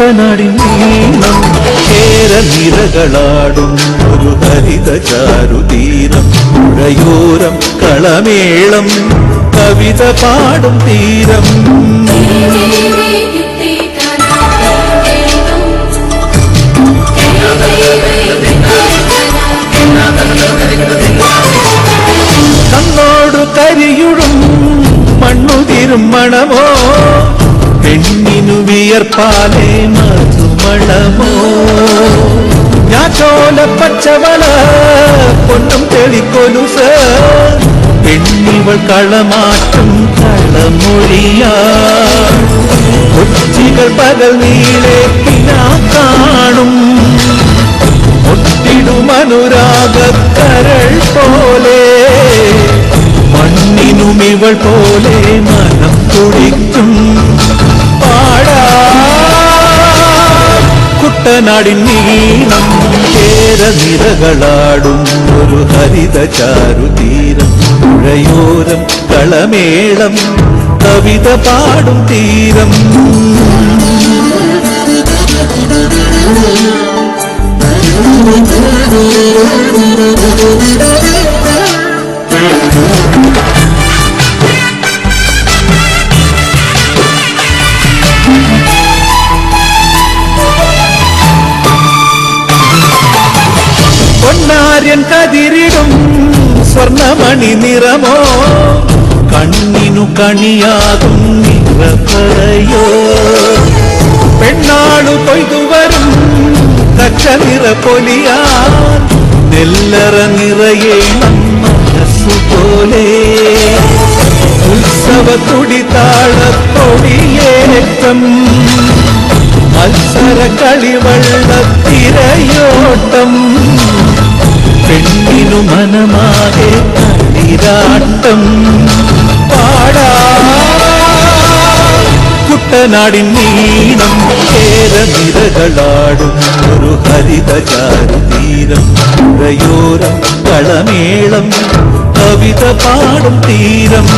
കുട്ടനാടിൻ നീളം കേര നിരകളാടും ഒരു ഹരിത ചാരുതീരം പുഴയോരം കളമേളം കവിത പാടും തീരം. കണ്ണോടു കരിയുടും മണ്ണുതിരും മണമോ വിയർപ്പാലേ മധുമണമോ? ഞാൻ ചോല പച്ചവള പൊന്നും തെളിക്കൊലുസ് പെണ്ണിവൾ കളമാറ്റും കളമൊഴിയാ. കൊച്ചികൾ പകൽ നീളെ പിന്നാ കാണും. ഒട്ടിടുമനുരാഗക്കരൾ പോലെ. മണ്ണിനും ഇവൾ പോലെ മനം തുടിക്കും. കുട്ടനാടിൻ നീളം കേര നിരകളാടും ഒരു ഹരിത ചാരുതീരം. പുഴയോരം കളമേളം കവിത പാടും തീരം. പൊന്നാര്യൻ കതിരിടും സ്വർണമണി നിറമോ? കണ്ണിനു കണിയാകും നിറപ്പറയോ പെണ്ണാളു കൊയ്തുവരും കച്ച നിറ പൊലിയാ നെല്ലറ നിറയെ മനസ്സുപോലെ ഉത്സവ തുടി താളത്തൊടിയേറ്റം മത്സര കളിവള്ളത്തിരയോട്ടം പെണ്ണിനു മനമാകെ കളിരാട്ടം പാടാ കുട്ടനാടിൻ നീളം കേര നിരകളാടും ഒരു ഹരിത ചാരുതീരം പുഴയോരം കളമേളം കവിത പാടും തീരം